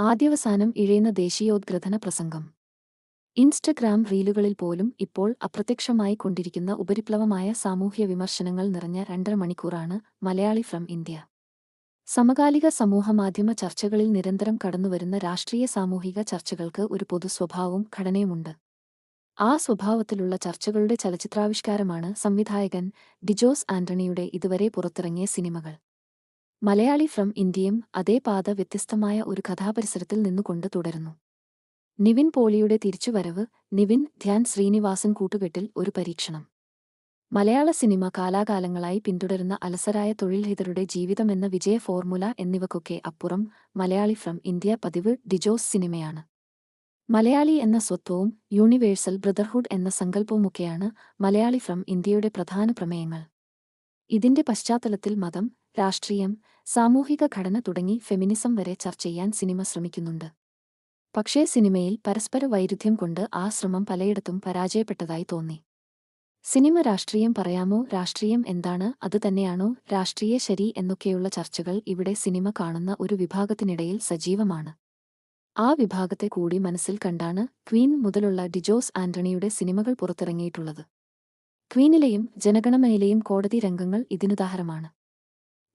ആദ്യവസാനം ഇഴയുന്ന ദേശീയോദ്ഗ്രഥന പ്രസംഗം. ഇൻസ്റ്റഗ്രാം റീലുകളിൽ പോലും ഇപ്പോൾ അപ്രത്യക്ഷമായി കൊണ്ടിരിക്കുന്ന ഉപരിപ്ലവമായ സാമൂഹ്യ വിമർശനങ്ങൾ നിറഞ്ഞ രണ്ടര മണിക്കൂറാണ് മലയാളി ഫ്രം ഇന്ത്യ. സമകാലിക സമൂഹമാധ്യമ ചർച്ചകളിൽ നിരന്തരം കടന്നുവരുന്ന രാഷ്ട്രീയ സാമൂഹിക ചർച്ചകൾക്ക് ഒരു പൊതു സ്വഭാവവും ഘടനയുമുണ്ട്. ആ സ്വഭാവത്തിലുള്ള ചർച്ചകളുടെ ചലച്ചിത്രാവിഷ്കാരമാണ് സംവിധായകൻ ഡിജോസ് ആന്റണിയുടെ ഇതുവരെ പുറത്തിറങ്ങിയ സിനിമകൾ. മലയാളി ഫ്രം ഇന്ത്യയും അതേ പാത വ്യത്യസ്തമായ ഒരു കഥാപരിസരത്തിൽ നിന്നുകൊണ്ട് തുടരുന്നു. നിവിൻ പോളിയുടെ തിരിച്ചുവരവ് നിവിൻ ധ്യാൻ ശ്രീനിവാസൻ കൂട്ടുകെട്ടിൽ ഒരു പരീക്ഷണം. മലയാള സിനിമ കാലാകാലങ്ങളായി പിന്തുടരുന്ന അലസരായ തൊഴിൽഹിതരുടെ ജീവിതമെന്ന വിജയ ഫോർമുല എന്നിവക്കൊക്കെ അപ്പുറം മലയാളി ഫ്രം ഇന്ത്യ പതിവ് ഡിജോസ് സിനിമയാണ്. മലയാളി എന്ന സ്വത്വവും യൂണിവേഴ്സൽ ബ്രദർഹുഡ് എന്ന സങ്കല്പവുമൊക്കെയാണ് മലയാളി ഫ്രം ഇന്ത്യയുടെ പ്രധാന പ്രമേയങ്ങൾ. ഇതിന്റെ പശ്ചാത്തലത്തിൽ മതം രാഷ്ട്രീയം സാമൂഹിക ഘടന തുടങ്ങി ഫെമിനിസം വരെ ചർച്ച ചെയ്യാൻ സിനിമ ശ്രമിക്കുന്നുണ്ട്. പക്ഷേ സിനിമയിൽ പരസ്പര വൈരുദ്ധ്യം കൊണ്ട് ആ ശ്രമം പലയിടത്തും പരാജയപ്പെട്ടതായി തോന്നി. സിനിമ രാഷ്ട്രീയം പറയാമോ? രാഷ്ട്രീയം എന്താണ്? അത് തന്നെയാണോ? രാഷ്ട്രീയ ശരി എന്നൊക്കെയുള്ള ചർച്ചകൾ ഇവിടെ സിനിമ കാണുന്ന ഒരു വിഭാഗത്തിനിടയിൽ സജീവമാണ്. ആ വിഭാഗത്തെ കൂടി മനസ്സിൽ കണ്ടാണ് ക്വീൻ മുതലുള്ള ഡിജോസ് ആന്റണിയുടെ സിനിമകൾ പുറത്തിറങ്ങിയിട്ടുള്ളത്. ക്വീനിലെയും ജനഗണമനയിലെയും കോടതി രംഗങ്ങൾ ഇതിനുദാഹരമാണ്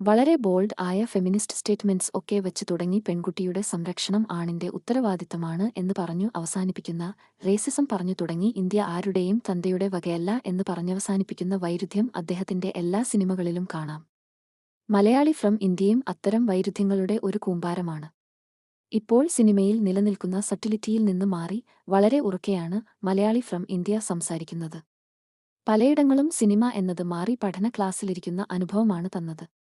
വളരെ ബോൾഡ് ആയ ഫെമിനിസ്റ്റ് സ്റ്റേറ്റ്മെന്റ്സ് ഒക്കെ വെച്ച് തുടങ്ങി പെൺകുട്ടിയുടെ സംരക്ഷണം ആണിന്റെ ഉത്തരവാദിത്തമാണ് എന്ന് പറഞ്ഞു അവസാനിപ്പിക്കുന്ന റേസിസം പറഞ്ഞു തുടങ്ങി ഇന്ത്യ ആരുടെയും തന്തയുടെ വകയല്ല എന്ന് പറഞ്ഞവസാനിപ്പിക്കുന്ന വൈരുദ്ധ്യം അദ്ദേഹത്തിന്റെ എല്ലാ സിനിമകളിലും കാണാം. മലയാളി ഫ്രം ഇന്ത്യയും അത്തരം വൈരുദ്ധ്യങ്ങളുടെ ഒരു കൂമ്പാരമാണ്. ഇപ്പോൾ സിനിമയിൽ നിലനിൽക്കുന്ന സട്ടിലിറ്റിയിൽ നിന്ന് മാറി വളരെ ഉറക്കെയാണ് മലയാളി ഫ്രം ഇന്ത്യ സംസാരിക്കുന്നത്. പലയിടങ്ങളും സിനിമ എന്നത് മാറി പഠന ക്ലാസ്സിലിരിക്കുന്ന അനുഭവമാണ് തന്നത്.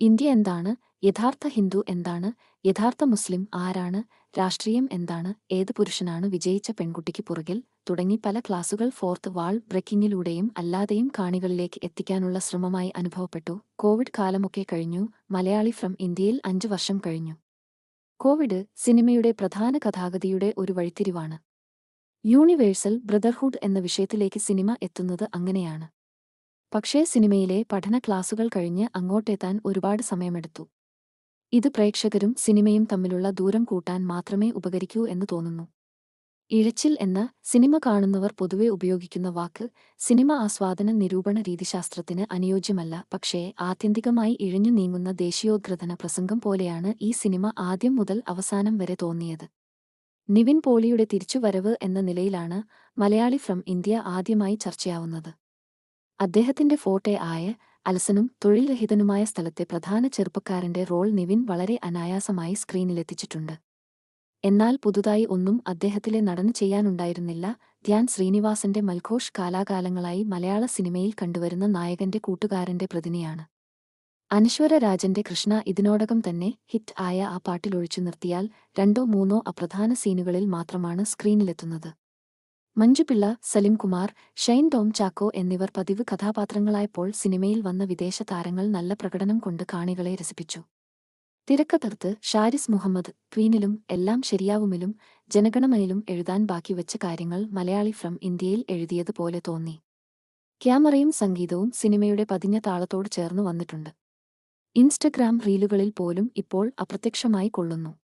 ഇന്ത്യ എന്താണ്? യഥാർത്ഥ ഹിന്ദു എന്താണ്? യഥാർത്ഥ മുസ്ലിം ആരാണ്? രാഷ്ട്രീയം എന്താണ്? ഏത് പുരുഷനാണ് വിജയിച്ച പെൺകുട്ടിക്ക് പുറകിൽ? തുടങ്ങി പല ക്ലാസുകൾ ഫോർത്ത് വാൾ ബ്രേക്കിങ്ങിലൂടെയും അല്ലാതെയും കാണികളിലേക്ക് എത്തിക്കാനുള്ള ശ്രമമായി അനുഭവപ്പെട്ടു. കോവിഡ് കാലമൊക്കെ കഴിഞ്ഞു. മലയാളി ഫ്രം ഇന്ത്യയിൽ അഞ്ചു വർഷം കഴിഞ്ഞു. കോവിഡ് സിനിമയുടെ പ്രധാന കഥാഗതിയുടെ ഒരു വഴിത്തിരിവാണ്. യൂണിവേഴ്സൽ ബ്രദർഹുഡ് എന്ന വിഷയത്തിലേക്ക് സിനിമ എത്തുന്നത് അങ്ങനെയാണ്. പക്ഷേ സിനിമയിലെ പഠന ക്ലാസുകൾ കഴിഞ്ഞ് അങ്ങോട്ടെത്താൻ ഒരുപാട് സമയമെടുത്തു. ഇത് പ്രേക്ഷകരും സിനിമയും തമ്മിലുള്ള ദൂരം കൂട്ടാൻ മാത്രമേ ഉപകരിക്കൂ എന്ന് തോന്നുന്നു. ഇഴച്ചിൽ എന്ന സിനിമ കാണുന്നവർ പൊതുവെ ഉപയോഗിക്കുന്ന വാക്ക് സിനിമ ആസ്വാദന നിരൂപണ രീതിശാസ്ത്രത്തിന് അനുയോജ്യമല്ല പക്ഷേ ആത്യന്തികമായി ഇഴഞ്ഞു നീങ്ങുന്ന ദേശീയോദ്ഗ്രഥന പ്രസംഗം പോലെയാണ് ഈ സിനിമ ആദ്യം മുതൽ അവസാനം വരെ തോന്നിയത്. നിവിൻ പോളിയുടെ തിരിച്ചുവരവ് എന്ന നിലയിലാണ് മലയാളി ഫ്രം ഇന്ത്യ ആദ്യമായി ചർച്ചയാവുന്നത്. അദ്ദേഹത്തിന്റെ ഫോട്ടെ ആയ അലസനും തൊഴിൽരഹിതനുമായ സ്ഥലത്തെ പ്രധാന ചെറുപ്പക്കാരന്റെ റോൾ നിവിൻ വളരെ അനായാസമായി സ്ക്രീനിലെത്തിച്ചിട്ടുണ്ട്. എന്നാൽ പുതുതായി ഒന്നും അദ്ദേഹത്തിലെ നടന് ചെയ്യാനുണ്ടായിരുന്നില്ല. ധ്യാൻ ശ്രീനിവാസന്റെ മൽഘോഷ് കാലാകാലങ്ങളായി മലയാള സിനിമയിൽ കണ്ടുവരുന്ന നായകന്റെ കൂട്ടുകാരന്റെ പ്രതിനിയാണ്. അനശ്വര രാജന്റെ കൃഷ്ണ ഇതിനോടകം തന്നെ ഹിറ്റ് ആയ ആ പാട്ടിലൊഴിച്ചു നിർത്തിയാൽ രണ്ടോ മൂന്നോ അപ്രധാന സീനുകളിൽ മാത്രമാണ് സ്ക്രീനിലെത്തുന്നത്. മഞ്ജുപിള്ള സലിംകുമാർ ഷൈൻ ടോം ചാക്കോ എന്നിവർ പതിവ് കഥാപാത്രങ്ങളായപ്പോൾ സിനിമയിൽ വന്ന വിദേശ താരങ്ങൾ നല്ല പ്രകടനം കൊണ്ട് കാണികളെ രസിപ്പിച്ചു. തിരക്കഥർത്ത് ഷാരിസ് മുഹമ്മദ് ക്വീനിലും എല്ലാം ശരിയാവുമിലും ജനഗണമനിലും എഴുതാൻ ബാക്കി ബാക്കിവെച്ച കാര്യങ്ങൾ മലയാളി ഫ്രം ഇന്ത്യയിൽ എഴുതിയതുപോലെ തോന്നി. ക്യാമറയും സംഗീതവും സിനിമയുടെ പതിഞ്ഞ താളത്തോട് ചേർന്നു വന്നിട്ടുണ്ട്. ഇൻസ്റ്റഗ്രാം റീലുകളിൽ പോലും ഇപ്പോൾ അപ്രത്യക്ഷമായി കൊള്ളുന്നു.